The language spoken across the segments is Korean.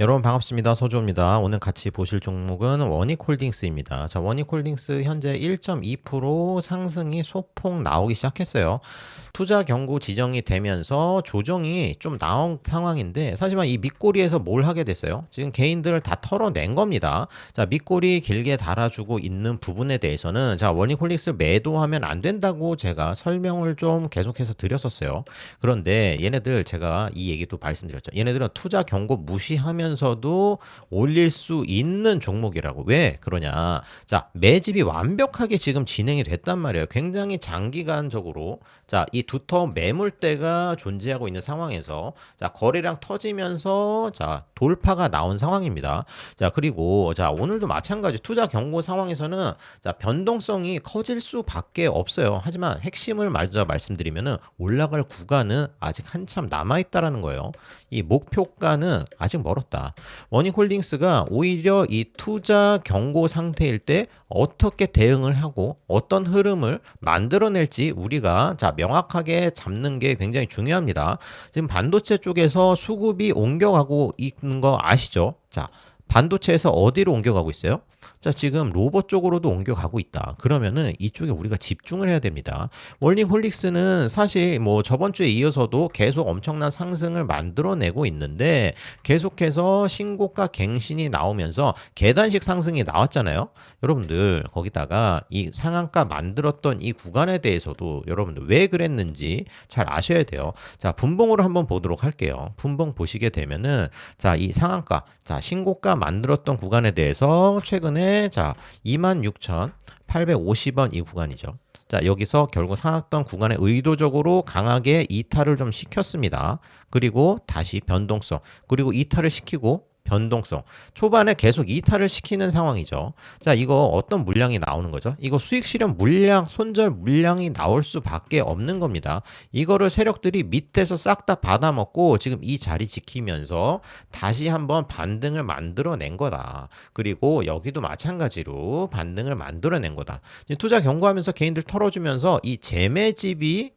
여러분 반갑습니다. 서주호입니다. 오늘 같이 보실 종목은 원익홀딩스입니다. 자, 원익홀딩스 현재 1.2% 상승이 소폭 나오기 시작했어요. 투자 경고 지정이 되면서 조정이 좀 나온 상황인데 사실은 이 밑꼬리에서 뭘 하게 됐어요? 지금 개인들을 다 털어낸 겁니다. 자, 밑꼬리 길게 달아주고 있는 부분에 대해서는 자, 원익홀딩스 매도하면 안 된다고 제가 설명을 좀 계속해서 드렸었어요. 그런데 얘네들 제가 이 얘기도 말씀드렸죠. 얘네들은 투자 경고 무시하면 하면서도 올릴 수 있는 종목이라고. 왜 그러냐? 자, 매집이 완벽하게 지금 진행이 됐단 말이에요. 굉장히 장기간적으로 자, 이 두터 매물대가 존재하고 있는 상황에서 자, 거래량 터지면서 자, 돌파가 나온 상황입니다. 자, 그리고 자, 오늘도 마찬가지 투자 경고 상황에서는 자, 변동성이 커질 수밖에 없어요. 하지만 핵심을 먼저 말씀드리면은 올라갈 구간은 아직 한참 남아 있다라는 거예요. 이 목표가는 아직 멀었다. 원익홀딩스가 오히려 이 투자 경고 상태일 때 어떻게 대응을 하고 어떤 흐름을 만들어낼지 우리가 자 명확하게 잡는 게 굉장히 중요합니다. 지금 반도체 쪽에서 수급이 옮겨가고 있는 거 아시죠? 자 반도체에서 어디로 옮겨가고 있어요? 자, 지금 로봇 쪽으로도 옮겨가고 있다. 그러면은 이쪽에 우리가 집중을 해야 됩니다. 월링 홀릭스는 사실 뭐 저번 주에 이어서도 계속 엄청난 상승을 만들어내고 있는데 계속해서 신고가 갱신이 나오면서 계단식 상승이 나왔잖아요. 여러분들 거기다가 이 상한가 만들었던 이 구간에 대해서도 여러분들 왜 그랬는지 잘 아셔야 돼요. 자, 분봉으로 한번 보도록 할게요. 분봉 보시게 되면은 자, 이 상한가, 자, 신고가 만들었던 구간에 대해서 최근 에 자 26,850원 이 구간이죠. 자 여기서 결국 상악던 구간에 의도적으로 강하게 이탈을 좀 시켰습니다. 그리고 다시 변동성 그리고 이탈을 시키고 변동성. 초반에 계속 이탈을 시키는 상황이죠. 자, 이거 어떤 물량이 나오는 거죠? 이거 수익 실현 물량, 손절 물량이 나올 수밖에 없는 겁니다. 이거를 세력들이 밑에서 싹 다 받아먹고 지금 이 자리 지키면서 다시 한번 반등을 만들어낸 거다. 그리고 여기도 마찬가지로 반등을 만들어낸 거다. 투자 경고하면서 개인들 털어주면서 이 재매집이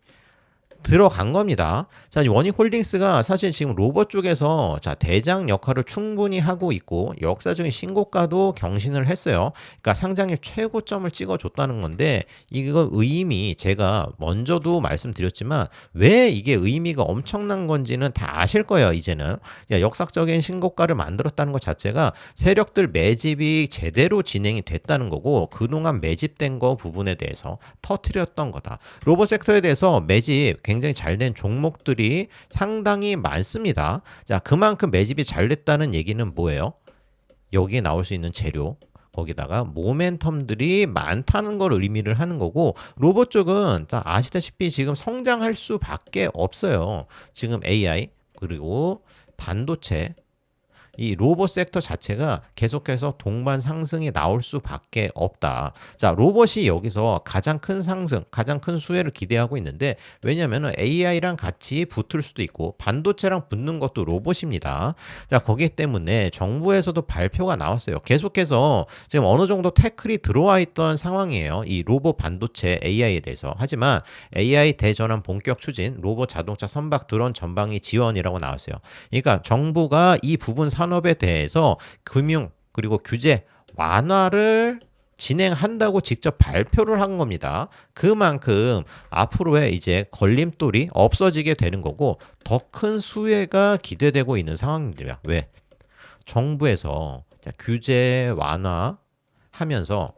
들어간 겁니다. 자, 원익 홀딩스가 사실 지금 로봇 쪽에서 자, 대장 역할을 충분히 하고 있고 역사적인 신고가도 경신을 했어요. 그러니까 상장의 최고점을 찍어 줬다는 건데 이거 의미 제가 먼저도 말씀드렸지만 왜 이게 의미가 엄청난 건지는 다 아실 거예요, 이제는. 역사적인 신고가를 만들었다는 것 자체가 세력들 매집이 제대로 진행이 됐다는 거고 그동안 매집된 거 부분에 대해서 터트렸던 거다. 로봇 섹터에 대해서 매집 굉장히 잘 된 종목들이 상당히 많습니다. 자, 그만큼 매집이 잘 됐다는 얘기는 뭐예요? 여기에 나올 수 있는 재료, 거기다가 모멘텀들이 많다는 걸 의미를 하는 거고 로봇 쪽은 아시다시피 지금 성장할 수밖에 없어요. 지금 AI 그리고 반도체 이 로봇 섹터 자체가 계속해서 동반 상승이 나올 수밖에 없다. 자, 로봇이 여기서 가장 큰 상승, 가장 큰 수혜를 기대하고 있는데 왜냐하면 AI랑 같이 붙을 수도 있고 반도체랑 붙는 것도 로봇입니다. 자, 거기 때문에 정부에서도 발표가 나왔어요. 계속해서 지금 어느 정도 태클이 들어와 있던 상황이에요. 이 로봇 반도체 AI에 대해서. 하지만 AI 대전환 본격 추진, 로봇 자동차 선박 드론 전방위 지원이라고 나왔어요. 그러니까 정부가 이 부분 사 산업에 대해서 금융 그리고 규제 완화를 진행한다고 직접 발표를 한 겁니다. 그만큼 앞으로의 이제 걸림돌이 없어지게 되는 거고 더 큰 수혜가 기대되고 있는 상황입니다. 왜? 정부에서 규제 완화 하면서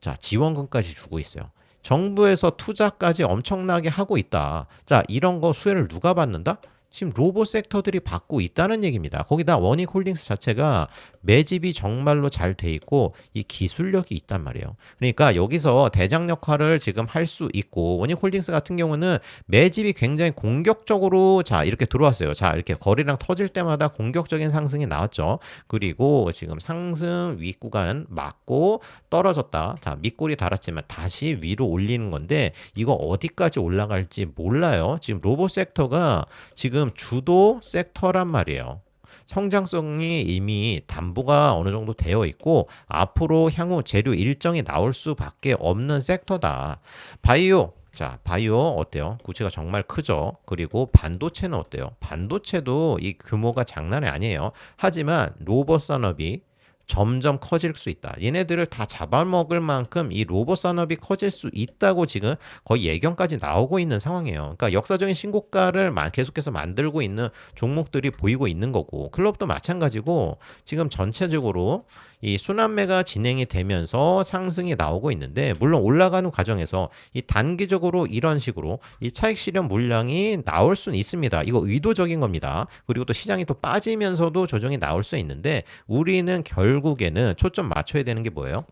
자, 지원금까지 주고 있어요. 정부에서 투자까지 엄청나게 하고 있다. 자, 이런 거 수혜를 누가 받는다? 지금 로봇 섹터들이 받고 있다는 얘기입니다. 거기다 원익 홀딩스 자체가 매집이 정말로 잘 돼 있고 이 기술력이 있단 말이에요. 그러니까 여기서 대장 역할을 지금 할 수 있고 원익 홀딩스 같은 경우는 매집이 굉장히 공격적으로 자 이렇게 들어왔어요. 자 이렇게 거리랑 터질 때마다 공격적인 상승이 나왔죠. 그리고 지금 상승 위 구간 맞고 떨어졌다. 자 밑골이 달았지만 다시 위로 올리는 건데 이거 어디까지 올라갈지 몰라요. 지금 로봇 섹터가 지금 주도 섹터란 말이에요. 성장성이 이미 담보가 어느 정도 되어 있고 앞으로 향후 재료 일정이 나올 수밖에 없는 섹터다. 바이오 자, 바이오 어때요? 구체가 정말 크죠. 그리고 반도체는 어때요? 반도체도 이 규모가 장난이 아니에요. 하지만 로봇 산업이 점점 커질 수 있다. 얘네들을 다 잡아먹을 만큼 이 로봇 산업이 커질 수 있다고 지금 거의 예견까지 나오고 있는 상황이에요. 그러니까 역사적인 신고가를 마- 계속해서 만들고 있는 종목들이 보이고 있는 거고 클럽도 마찬가지고 지금 전체적으로 이 순환매가 진행이 되면서 상승이 나오고 있는데 물론 올라가는 과정에서 이 단기적으로 이런 식으로 이 차익 실현 물량이 나올 수는 있습니다. 이거 의도적인 겁니다. 그리고 또 시장이 또 빠지면서도 조정이 나올 수 있는데 우리는 결국에는 초점 맞춰야 되는 게 뭐예요?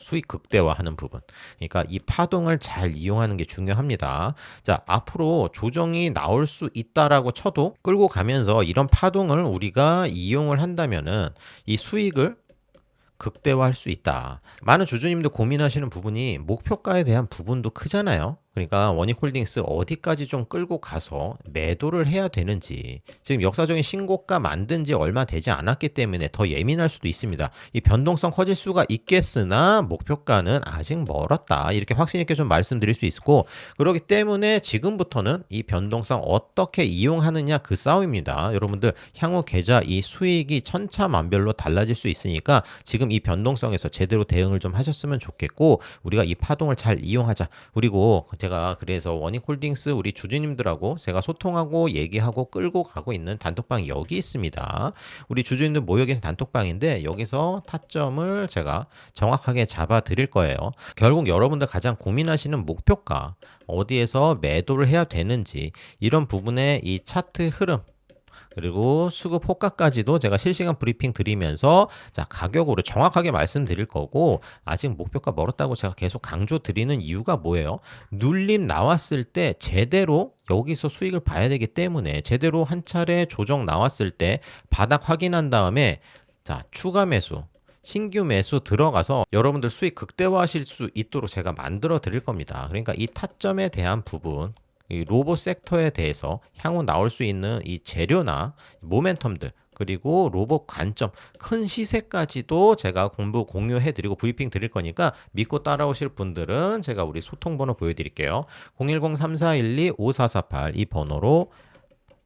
수익 극대화하는 부분. 그러니까 이 파동을 잘 이용하는 게 중요합니다. 자, 앞으로 조정이 나올 수 있다라고 쳐도 끌고 가면서 이런 파동을 우리가 이용을 한다면은 이 수익을 극대화할 수 있다. 많은 주주님들 고민하시는 부분이 목표가에 대한 부분도 크잖아요. 그러니까 원익홀딩스 어디까지 좀 끌고 가서 매도를 해야 되는지 지금 역사적인 신고가 만든 지 얼마 되지 않았기 때문에 더 예민할 수도 있습니다. 이 변동성 커질 수가 있겠으나 목표가는 아직 멀었다. 이렇게 확신 있게 좀 말씀드릴 수 있고 그렇기 때문에 지금부터는 이 변동성 어떻게 이용하느냐 그 싸움입니다. 여러분들 향후 계좌 이 수익이 천차만별로 달라질 수 있으니까 지금 이 변동성에서 제대로 대응을 좀 하셨으면 좋겠고 우리가 이 파동을 잘 이용하자. 그리고 제가 그래서 원익홀딩스 우리 주주님들하고 제가 소통하고 얘기하고 끌고 가고 있는 단톡방이 여기 있습니다. 우리 주주님들 모여 계신 단톡방인데 여기서 타점을 제가 정확하게 잡아 드릴 거예요. 결국 여러분들 가장 고민하시는 목표가 어디에서 매도를 해야 되는지 이런 부분의 이 차트 흐름 그리고 수급 호가까지도 제가 실시간 브리핑 드리면서 자 가격으로 정확하게 말씀드릴 거고 아직 목표가 멀었다고 제가 계속 강조 드리는 이유가 뭐예요? 눌림 나왔을 때 제대로 여기서 수익을 봐야 되기 때문에 제대로 한 차례 조정 나왔을 때 바닥 확인한 다음에 자 추가 매수 신규 매수 들어가서 여러분들 수익 극대화하실 수 있도록 제가 만들어 드릴 겁니다. 그러니까 이 타점에 대한 부분 이 로봇 섹터에 대해서 향후 나올 수 있는 이 재료나 모멘텀들 그리고 로봇 관점 큰 시세까지도 제가 공부 공유해 드리고 브리핑 드릴 거니까 믿고 따라오실 분들은 제가 우리 소통 번호 보여드릴게요. 010-3412-5448 이 번호로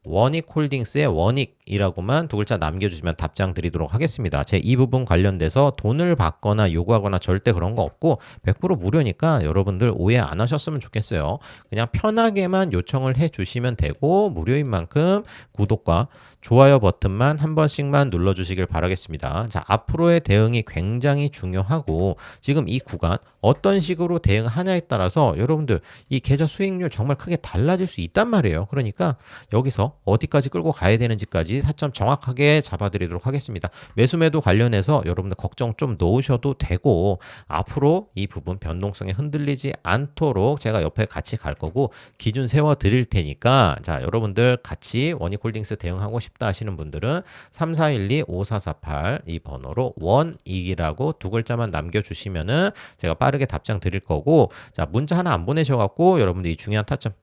원익 홀딩스의 원익이라고만 두 글자 남겨주시면 답장 드리도록 하겠습니다. 제 이 부분 관련돼서 돈을 받거나 요구하거나 절대 그런 거 없고 100% 무료니까 여러분들 오해 안 하셨으면 좋겠어요. 그냥 편하게만 요청을 해 주시면 되고 무료인 만큼 구독과 좋아요 버튼만 한 번씩만 눌러주시길 바라겠습니다. 자, 앞으로의 대응이 굉장히 중요하고 지금 이 구간 어떤 식으로 대응하냐에 따라서 여러분들 이 계좌 수익률 정말 크게 달라질 수 있단 말이에요. 그러니까 여기서 어디까지 끌고 가야 되는지까지 타점 정확하게 잡아드리도록 하겠습니다. 매수매도 관련해서 여러분들 걱정 좀 놓으셔도 되고 앞으로 이 부분 변동성에 흔들리지 않도록 제가 옆에 같이 갈 거고 기준 세워 드릴 테니까 자 여러분들 같이 원익홀딩스 대응하고 싶다 하시는 분들은 3412-5448 이 번호로 원익이라고 두 글자만 남겨주시면은 제가 빠르게 답장 드릴 거고 자 문자 하나 안 보내셔갖고 여러분들 이 중요한 타점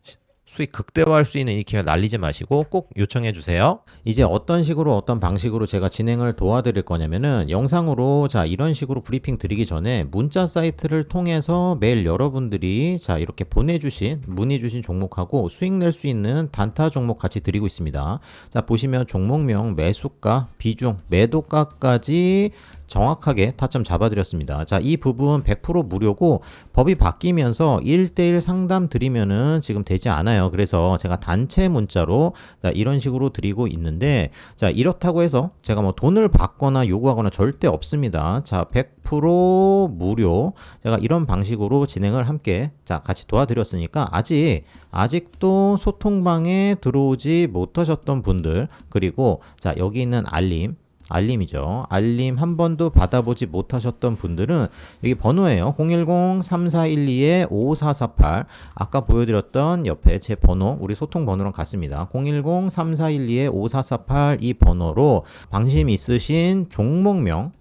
수익 극대화할 수 있는 이 기회 날리지 마시고 꼭 요청해 주세요. 이제 어떤 식으로 어떤 방식으로 제가 진행을 도와드릴 거냐면은 영상으로 자 이런 식으로 브리핑 드리기 전에 문자 사이트를 통해서 매일 여러분들이 자 이렇게 보내주신 문의 주신 종목하고 수익 낼 수 있는 단타 종목 같이 드리고 있습니다. 자 보시면 종목명 매수가 비중 매도가까지 정확하게 타점 잡아드렸습니다. 자, 이 부분 100% 무료고 법이 바뀌면서 1대1 상담 드리면은 지금 되지 않아요. 그래서 제가 단체 문자로 자, 이런 식으로 드리고 있는데 자, 이렇다고 해서 제가 뭐 돈을 받거나 요구하거나 절대 없습니다. 자, 100% 무료. 제가 이런 방식으로 진행을 함께 자, 같이 도와드렸으니까 아직 아직도 소통방에 들어오지 못하셨던 분들 그리고 자, 여기 있는 알림 알림이죠. 알림 한 번도 받아보지 못하셨던 분들은 여기 번호예요. 010-3412-5448 아까 보여드렸던 옆에 제 번호 우리 소통 번호랑 같습니다. 010-3412-5448 이 번호로 방심 있으신 종목명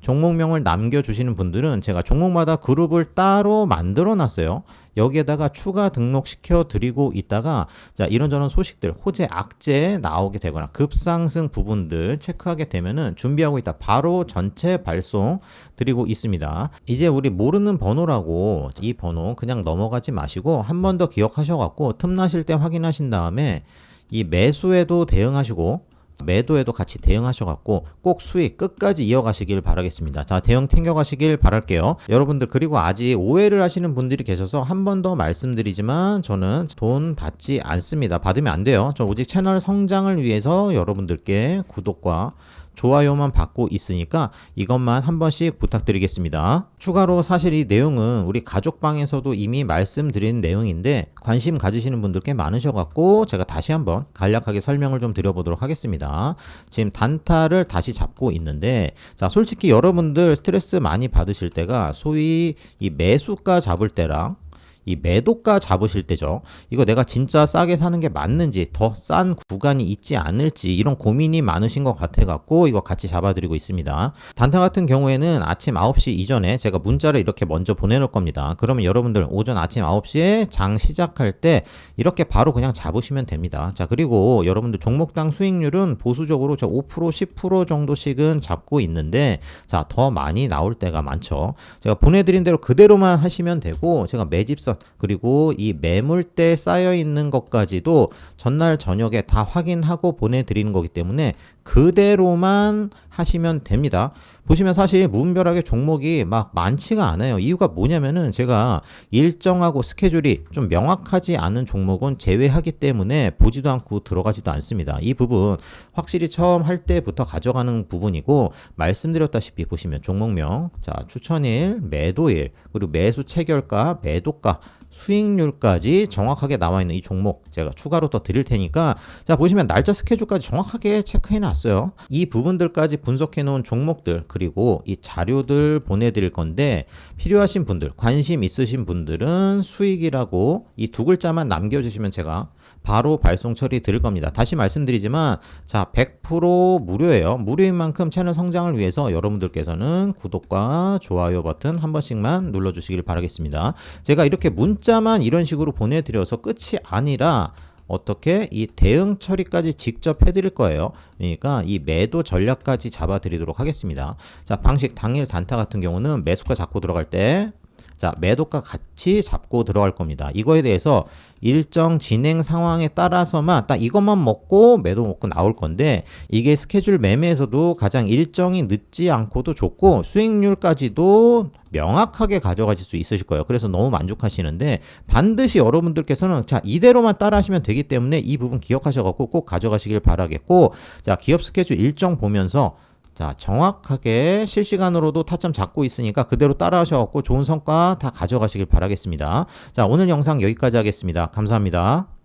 종목명을 남겨주시는 분들은 제가 종목마다 그룹을 따로 만들어 놨어요. 여기에다가 추가 등록시켜 드리고 있다가 자 이런저런 소식들 호재 악재 나오게 되거나 급상승 부분들 체크하게 되면은 준비하고 있다 바로 전체 발송 드리고 있습니다 이제 우리 모르는 번호라고 이 번호 그냥 넘어가지 마시고 한 번 더 기억하셔 갖고 틈 나실 때 확인하신 다음에 이 매수에도 대응하시고 매도에도 같이 대응하셔갖고 꼭 수익 끝까지 이어가시길 바라겠습니다. 자, 대응 챙겨가시길 바랄게요. 여러분들 그리고 아직 오해를 하시는 분들이 계셔서 한 번 더 말씀드리지만 저는 돈 받지 않습니다. 받으면 안 돼요. 저 오직 채널 성장을 위해서 여러분들께 구독과 좋아요만 받고 있으니까 이것만 한 번씩 부탁드리겠습니다. 추가로 사실 이 내용은 우리 가족방에서도 이미 말씀드린 내용인데 관심 가지시는 분들 꽤 많으셔갖고 제가 다시 한번 간략하게 설명을 좀 드려보도록 하겠습니다. 지금 단타를 다시 잡고 있는데 자 솔직히 여러분들 스트레스 많이 받으실 때가 소위 이 매수가 잡을 때랑 이 매도가 잡으실 때죠. 이거 내가 진짜 싸게 사는 게 맞는지 더 싼 구간이 있지 않을지 이런 고민이 많으신 것 같아 갖고 이거 같이 잡아드리고 있습니다. 단타 같은 경우에는 아침 9시 이전에 제가 문자를 이렇게 먼저 보내놓을 겁니다. 그러면 여러분들 오전 아침 9시에 장 시작할 때 이렇게 바로 그냥 잡으시면 됩니다. 자 그리고 여러분들 종목당 수익률은 보수적으로 저 5% 10% 정도씩은 잡고 있는데 자 더 많이 나올 때가 많죠. 제가 보내드린 대로 그대로만 하시면 되고 제가 매집선 그리고 이 매물대 쌓여 있는 것까지도 전날 저녁에 다 확인하고 보내드리는 거기 때문에 그대로만 하시면 됩니다. 보시면 사실 무분별하게 종목이 막 많지가 않아요. 이유가 뭐냐면은 제가 일정하고 스케줄이 좀 명확하지 않은 종목은 제외하기 때문에 보지도 않고 들어가지도 않습니다. 이 부분 확실히 처음 할 때부터 가져가는 부분이고 말씀드렸다시피 보시면 종목명, 자 추천일, 매도일, 그리고 매수 체결가, 매도가 수익률까지 정확하게 나와 있는 이 종목 제가 추가로 더 드릴 테니까 자 보시면 날짜 스케줄까지 정확하게 체크해 놨어요. 이 부분들까지 분석해 놓은 종목들 그리고 이 자료들 보내드릴 건데 필요하신 분들 관심 있으신 분들은 수익이라고 이 두 글자만 남겨주시면 제가 바로 발송 처리 드릴 겁니다. 다시 말씀드리지만 자 100% 무료예요. 무료인 만큼 채널 성장을 위해서 여러분들께서는 구독과 좋아요 버튼 한 번씩만 눌러주시길 바라겠습니다. 제가 이렇게 문자만 이런 식으로 보내드려서 끝이 아니라 어떻게 이 대응 처리까지 직접 해드릴 거예요. 그러니까 이 매도 전략까지 잡아드리도록 하겠습니다. 자 방식 당일 단타 같은 경우는 매수가 잡고 들어갈 때 자, 매도가 같이 잡고 들어갈 겁니다. 이거에 대해서 일정 진행 상황에 따라서만 딱 이것만 먹고 매도 먹고 나올 건데 이게 스케줄 매매에서도 가장 일정이 늦지 않고도 좋고 수익률까지도 명확하게 가져가실 수 있으실 거예요. 그래서 너무 만족하시는데 반드시 여러분들께서는 자 이대로만 따라하시면 되기 때문에 이 부분 기억하셔갖고 꼭 가져가시길 바라겠고 자 기업 스케줄 일정 보면서 자, 정확하게 실시간으로도 타점 잡고 있으니까 그대로 따라하셔갖고 좋은 성과 다 가져가시길 바라겠습니다. 자, 오늘 영상 여기까지 하겠습니다. 감사합니다.